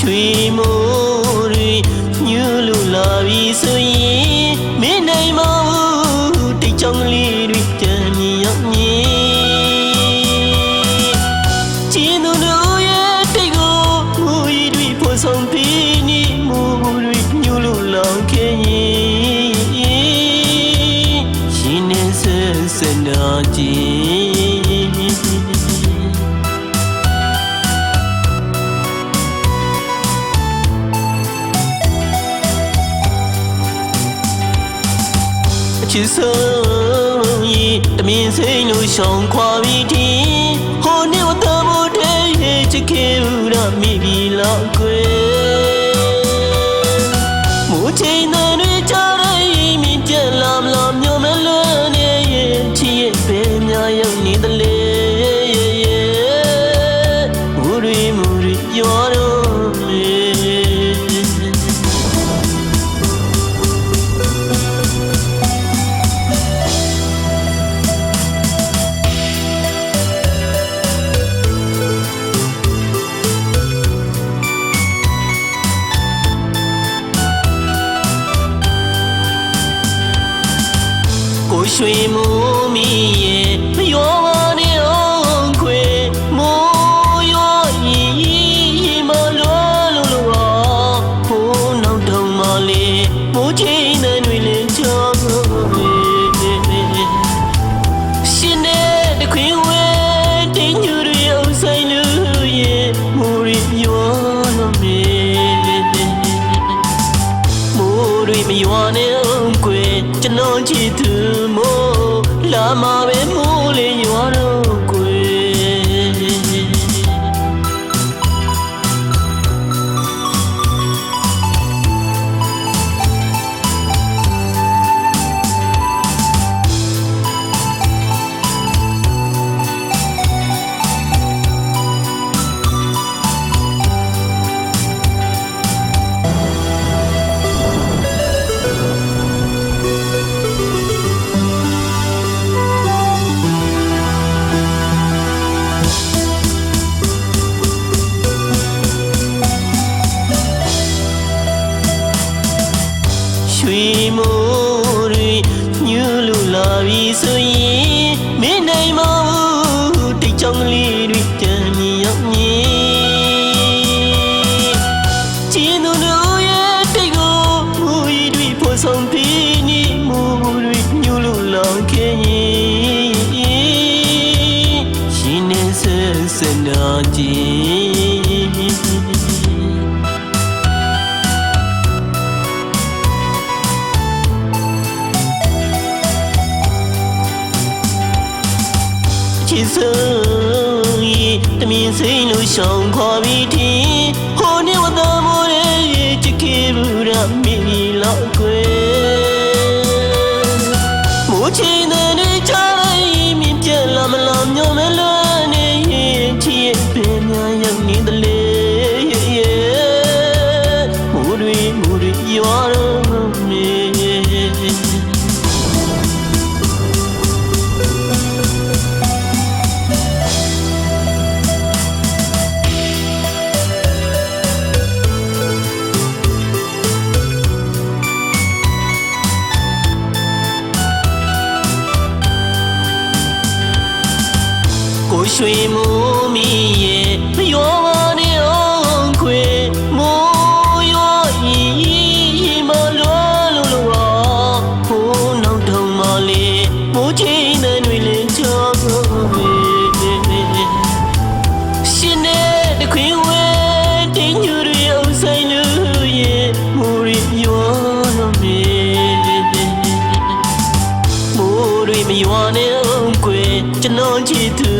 ရွှေမိုးတွေညူလို့လာပြီဆိုရင်မင်းနိုင်မဘူးတိတ်ချောင်းကလေးတွေတန်မြင်ရောက်မြင်ကျင်းသူတို့ရဲ့တိတ်ကိုမူရီတွေဖို့ဆောင်ပြီးနေမူတွေညူလို့လောင်ခဲ့ရင် ချစ်ဆုံးဤတမင်စိန်လို့ရှောင်ခွာပြီးတီဟိုနေဝတမို့တဲ့ရဲ့ချစ်ခဲ့ဦးရမိပြီလောက်ကွယ်မူချိန် ရွှေမိုးမီရဲ့မယော ရွှေမိုးတွေညူလို့လာပြီဆိုရင် ချစ်ဆုံးဤတမင်စိန်လို့ရှောင်ခေါ်ပြီး ရွှေမိုးမီရဲ့မယောပါနဲ့အောင်ခွေမိုးရောရင်ရင်မလောလို့လို့ဟိုးနောက်တော့မလေးမိုးချိန်တွေလည်းကြောက်ရှင်နဲ့တခွင်ဝဲတင်းညူရအောင်ဆိုင်လို့ရဲ့မူရီရောလို့မေမိုးတွေမရွာနဲ့အောင်ကွယ်ကျွန်တော်ချစ်သူ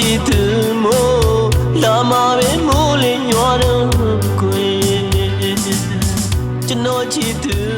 ချစ်သူမို့လာမပဲမိုးလင်းရွာတော့ကိုယ်ကျွန်တော်ချစ်သူ